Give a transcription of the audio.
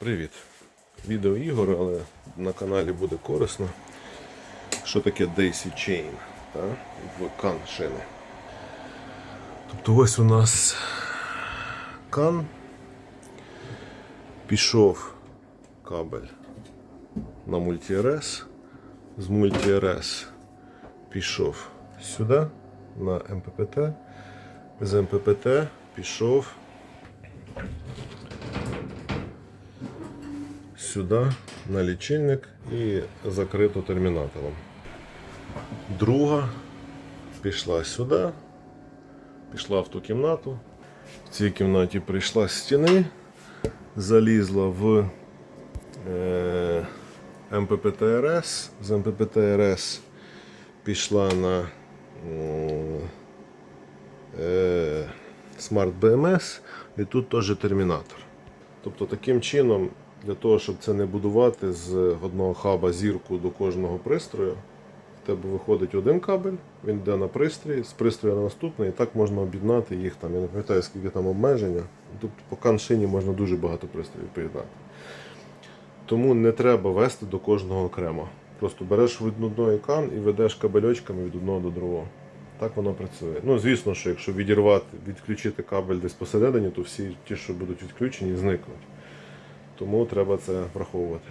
Привіт! Відео Ігор, але на каналі буде корисно. Що таке Daisy Chain та? кан шини. Тобто ось у нас кан. Пішов кабель на мульті-РС. З мульті-РС пішов сюди на МППТ. З МППТ пішов сюди на лічильник і закрито термінатором. Друга пішла сюди, пішла в ту кімнату. В цій кімнаті прийшла з стіни, залізла в е, МППТРС, з МППТРС пішла на е, Smart BMS і тут теж термінатор. Тобто таким чином, для того, щоб це не будувати з одного хаба зірку до кожного пристрою, в тебе виходить один кабель, він йде на пристрій, з пристрою на наступний, і так можна об'єднати їх там. Я не пам'ятаю, скільки там обмеження. Тобто по каншині можна дуже багато пристроїв поєднати. Тому не треба вести до кожного окремо. Просто береш від одної кан і ведеш кабельочками від одного до другого. Так воно працює. Ну, звісно, що якщо відірвати, відключити кабель десь посередині, то всі ті, що будуть відключені, зникнуть. Тому треба це враховувати.